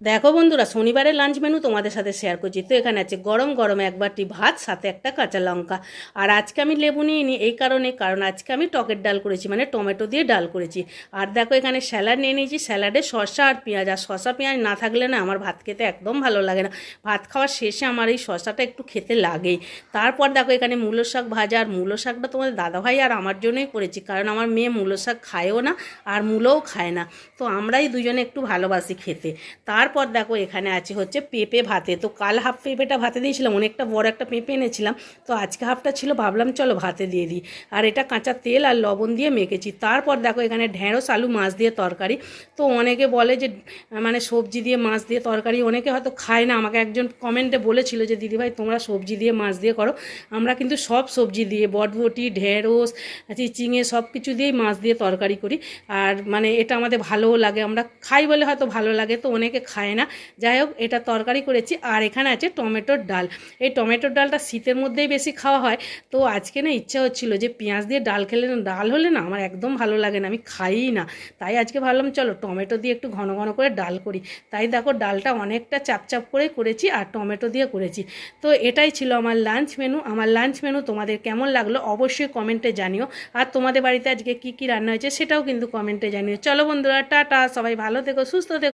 দেখো বন্ধুরা, শনিবারের লাঞ্চ মেনু তোমাদের সাথে শেয়ার করছি। তো এখানে আছে গরম গরম এক বাটি ভাত, সাথে একটা কাঁচা লঙ্কা। আর আজকে আমি লেবু নিয়ে নিই এই কারণে, কারণ আজকে আমি টকের ডাল করেছি মানে টমেটো দিয়ে ডাল করেছি। আর দেখো এখানে স্যালাড নিয়ে নিয়েছি স্যালাডে শসা আর পেঁয়াজ। আর শসা পেঁয়াজ না থাকলে না আমার ভাত খেতে একদম ভালো লাগে না। ভাত খাওয়ার শেষে আমার এই শসাটা একটু খেতে লাগেই। তারপর দেখো এখানে মূলো শাক ভাজা, আর মূলো শাকটা তোমাদের দাদাভাই আর আমার জন্যই করেছি, কারণ আমার মেয়ে মূলো শাক খায়ও না, আর মূলোও খায় না। তো আমরাই দুজনে একটু ভালোবাসি খেতে। তারপর দেখো এখানে আছে হচ্ছে পেঁপে ভাতে। তো কাল হাফ পেঁপেটা ভাতে দিয়েছিলাম, অনেকটা বড় একটা পেঁপে এনেছিলাম। তো আজকে হাফটা ছিল, ভাবলাম চলো ভাতে দিয়ে দিই। আর এটা কাঁচা তেল আর লবণ দিয়ে মেখেছি। তারপর দেখো এখানে ঢেঁড়স, আলু, মাছ দিয়ে তরকারি। তো অনেকে বলে যে মানে সবজি দিয়ে মাছ দিয়ে তরকারি, অনেকে হয়তো খায় না। আমাকে একজন কমেন্টে বলেছিল যে, দিদিভাই, তোমরা সবজি দিয়ে মাছ দিয়ে করো। আমরা কিন্তু সব সবজি দিয়ে বটবটি ঢেঁড়স, চিচিঙে সব কিছু দিয়েই মাছ দিয়ে তরকারি করি। আর মানে এটা আমাদের ভালোও লাগে। আমরা খাই বলে হয়তো ভালো লাগে। তো অনেকে খায় না। যাই হোক, এটা তরকারি করেছি, আর এখানে আছে টমেটোর ডাল। এই টমেটোর ডালটা শীতের মধ্যেই বেশি খাওয়া হয়। তো আজকে না ইচ্ছা হচ্ছিল যে পেঁয়াজ দিয়ে ডাল খেলে না, ডাল হলে না আমার একদম ভালো লাগে না, আমি খাইই না। তাই আজকে ভাবলাম, চলো টমেটো দিয়ে একটু ঘন ঘন করে ডাল করি। তাই দেখো, ডালটা অনেকটা চাপচাপ চাপ করে করেছি আর টমেটো দিয়ে করেছি। তো এটাই ছিল আমার লাঞ্চ মেনু। আমার লাঞ্চ মেনু তোমাদের কেমন লাগল অবশ্যই কমেন্টে জানিও। আর তোমাদের বাড়িতে আজকে কী কী রান্না হয়েছে সেটাও কিন্তু কমেন্টে জানিও। চলো বন্ধুরা, টাটা, সবাই ভালো থেকো, সুস্থ থেকো।